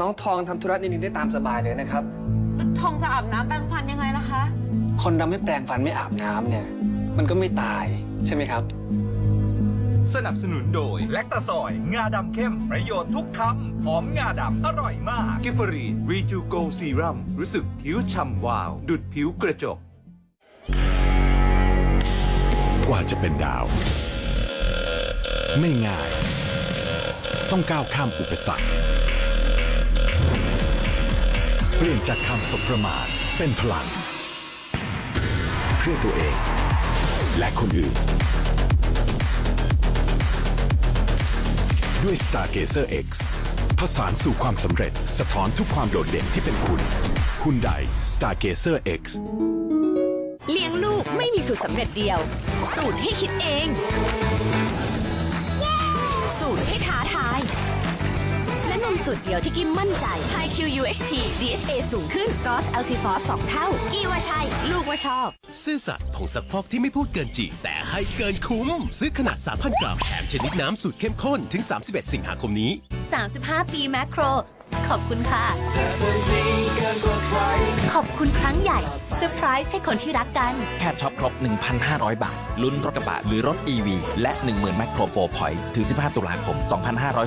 น้องทองทำธุระนิดนึงได้ตามสบายเลยนะครับทองจะอาบน้ำแปรงฟันยังไงล่ะคะ คนดำไม่แปรงฟันไม่อาบน้ำเนี่ย มันก็ไม่ตายใช่ไหมครับ สนับสนุนโดยแลคตาซอย งาดำเข้ม ประโยชน์ทุกคำหอมงาดำ อร่อยมาก กิฟฟรีรีจูโกซีรัมรู้สึกผิวฉ่ำวาว ดุดผิวกระจก กว่าจะเป็นดาว ไม่ง่าย ต้องก้าวข้ามอุปสรรค เปลี่ยนจากคำสบประมาทเป็นพลัง เพื่อตัวเอง และคนอื่น ด้วย Stargazer X ผสานสู่ความสำเร็จสะท้อนทุกความโดดเด่นที่เป็นคุณ คุณใด Stargazer X เลี้ยงลูกไม่มีสูตรสำเร็จเดียว สูตรให้คิดเอง มสูตรเดียวที่กิมมั่นใจ High Q UHT DHA สูงขึ้น GOS l c f o s 2เท่า กี้ว่าใช่ ลูกว่าชอบ ซื่อสัตย์ผงซักฟอกที่ไม่พูดเกินจริงแต่ให้เกินคุ้ม ซื้อขนาด 3,000 กรัมแถมชนิดน้ำสูตรเข้มข้นถึง 31 สิงหาคมนี้ 35 ปีแมคโคร ขอบคุณค่ะ ขอบคุณครั้งใหญ่เซอร์ไพรส์ให้คนที่รักกัน แค่ช็อปครบ 1,500 บาท ลุ้นรถกระบะหรือรถ EV และ 10,000 แมคโครโปรพอยต์ถึง 15 ตุลาคม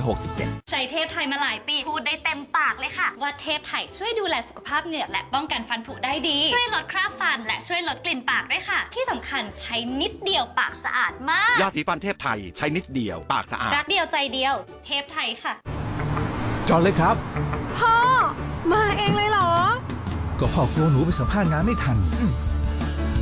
2567 ใช้เทพไทยมาหลายปี พูดได้เต็มปากเลยค่ะ ว่าเทพไทยช่วยดูแลสุขภาพเหงือกและป้องกันฟันผุได้ดี ช่วยลดคราบฟัน และช่วยลดกลิ่นปากด้วยค่ะ ที่สำคัญใช้นิดเดียวปากสะอาดมาก ยาสีฟันเทพไทยใช้นิดเดียวปากสะอาดรักเดียวใจเดียว เทพไทยค่ะ จอดเลยครับ พ่อ มาเองเลยเหรอ ก็พ่อกลัวหนูไปสัมภาษณ์งานไม่ทัน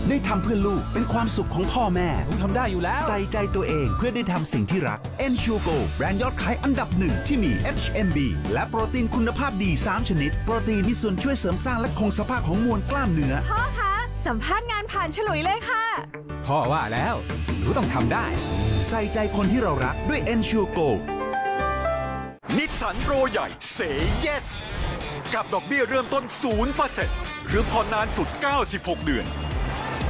ได้ทำเพื่อลูกเป็นความสุขของพ่อแม่ หนูทำได้อยู่แล้ว ใส่ใจตัวเองเพื่อได้ทำสิ่งที่รัก e n s u r e Go แบรนด์ยอดขายอันดับหนึ่งที่มี HMB และโปรตีนคุณภาพดี 3 ชนิด โปรตีนมีส่วนช่วยเสริมสร้างและคงสภาพของมวลกล้ามเนื้อ พ่อคะ สัมภาษณ์งานผ่านฉลุยเลยค่ะ พ่อว่าแล้ว หนูต้องทำได้ ใส่ใจคนที่เรารักด้วย e n s u r e Go นิสสันโปรใหญ่เซ yes กับดอกเบี้ยเริ่มต้น 0%หรือผ่อนนานสุด 96 เดือน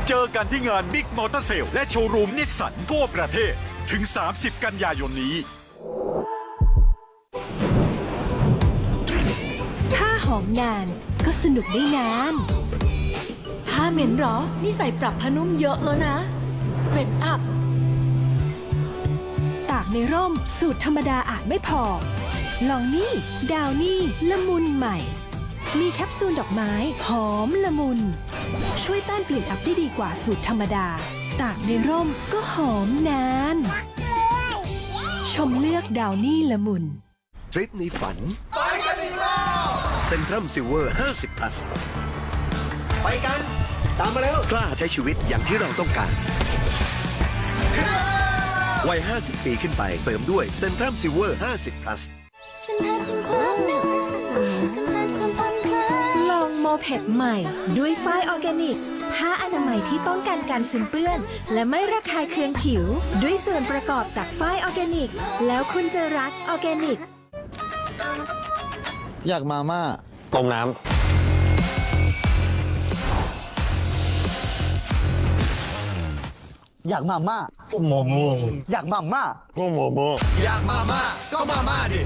เจอกันที่งานบิ๊กมอเตอร์เซลและโชว์รูมนิสสันทั่วประเทศถึง 30 กันยายนนี้ ถ้าหอมนานก็สนุกได้นาน ถ้าเหม็นหรอ นี่ใส่ปรับผ้านุ่มเยอะแล้วนะเหม็นอับตากในร่มสูตรธรรมดาอาจไม่พอ ลองนี่ ดาวนี่ละมุนใหม่ มีแคปซูลดอกไม้หอมละมุน ช่วยต้านกลิ่นอับได้ดีกว่าสูตรธรรมดา ตากในร่มก็หอมนาน ชมเลือกดาวนี่ละมุน ทริปในฝัน ไปกันอีกแล้วเซ็นทรัมซิลเวอร์ 50 plus ไปกัน ตามมาแล้ว กล้าใช้ชีวิตอย่างที่เราต้องการวัย 50 ปีขึ้นไปเสริมด้วยเซ็นทรัมซิลเวอร์ 50 plus สัมผัสถึงความหนาวสัมผัสความผ่อนคลายลองโมเพดใหม่ ด้วยฝ้ายออร์แกนิก ผ้าอนามัยที่ป้องกันการซึมเปื้อน และไม่ระคายเคืองผิว ด้วยส่วนประกอบจากฝ้ายออร์แกนิก แล้วคุณจะรักออร์แกนิก อยากมาม่าต้มน้ำ อยากมาม่าำโมโมอยากมาม่าโมโมโมอยากมาม่าก็มาม่าดิ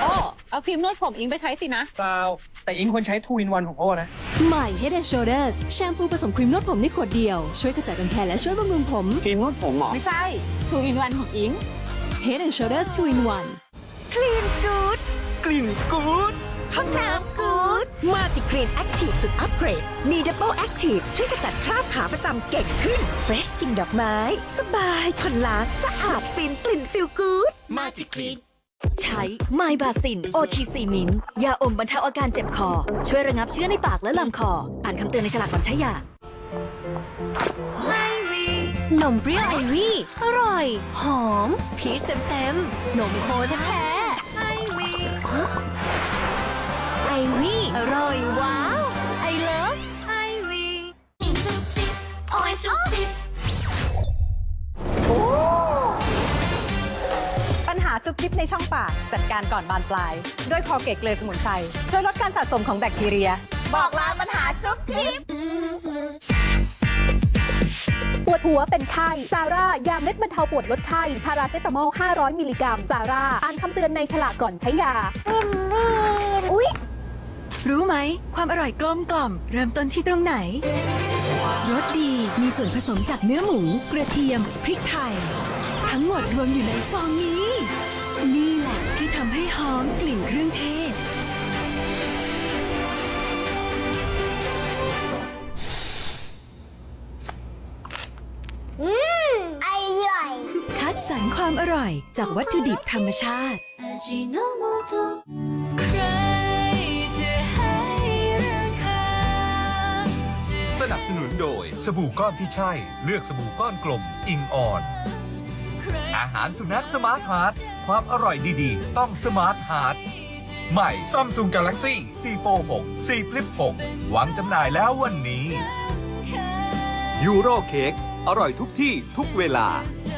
โอ้เอาครีมนวดผมอิงไปใช้สินะเปล่าแต่อิงควรใช้ทูอินวันของโอ้นะ ใหม่ Head and Shoulders แชมพูผสมครีมนวดผมในขวดเดียว ช่วยขจัดรังแคและช่วยบำรุงผม ครีมนวดผมเหรอ ไม่ใช่ทูอินวันของอิง Head and Shoulders 2 in 1 Clean Good กลิ่นกูดห้องน้ำ Good มาติกรีนแอคทีฟสุดอัปเกรด มีดับเบิลแอคทีฟช่วยขจัดคราบขาประจำเก่งขึ้น Fresh กลิ่นดอกไม้ สบายผ่อนล้างสะอาดฟินกลิ่นฟิลกูดมาจิคลีนใช้ไมบาซิน OTC มินยาอมบรรเทาอาการเจ็บคอ ช่วยระงับเชื้อในปากและลำคอ อ่านคำเตือนในฉลากก่อนใช้ยานมเปรี้ยวไอวี่ อร่อย หอม พีชเต็มๆนมโคแท้ อร่อยว้าว ไอเลิฟไอวีอิงจุ๊บจิ๊บโอ้ยจุ๊บจิ๊บปัญหาจุ๊บจิ๊บในช่องปาก จัดการก่อนบานปลาย ด้วยคอเกตเกลือสมุนไพรช่วยลดการสะสมของแบคทีเรีย บอกลาปัญหาจุ๊บจิ๊บปวดวดหัวเป็นไข้ซาร่า ยาเม็ดบรรเทาปวดลดไข้ พาราเซตามอล 500 มิลลิกรัมซาร่า อ่านคำเตือนในฉลากก่อนใช้ยาอุ๊ย รู้ไหม ความอร่อยกลมกล่อม เริ่มต้นที่ตรงไหนรสดีมีส่วนผสมจากเนื้อหมู กระเทียม พริกไทย ทั้งหมดรวมอยู่ในซองนี้ นี่แหละที่ทำให้หอมกลิ่นเครื่องเทศ อืมอร่อยคัดสรรความอร่อยจากวัตถุดิบธรรมชาติ สนับสนุนโดยสบู่ก้อนที่ใช่ เลือกสบู่ก้อนกลม อิงออน อาหารสุนัขสมาร์ทฮาร์ดความอร่อยดีๆ ต้องสมาร์ทฮาร์ดใหม่ซัมซุงกาแล็กซี่ C Fold 6 C Flip 6วางจำหน่ายแล้ววันนี้ยูโรเค้กอร่อยทุกที่ทุกเวลาเธ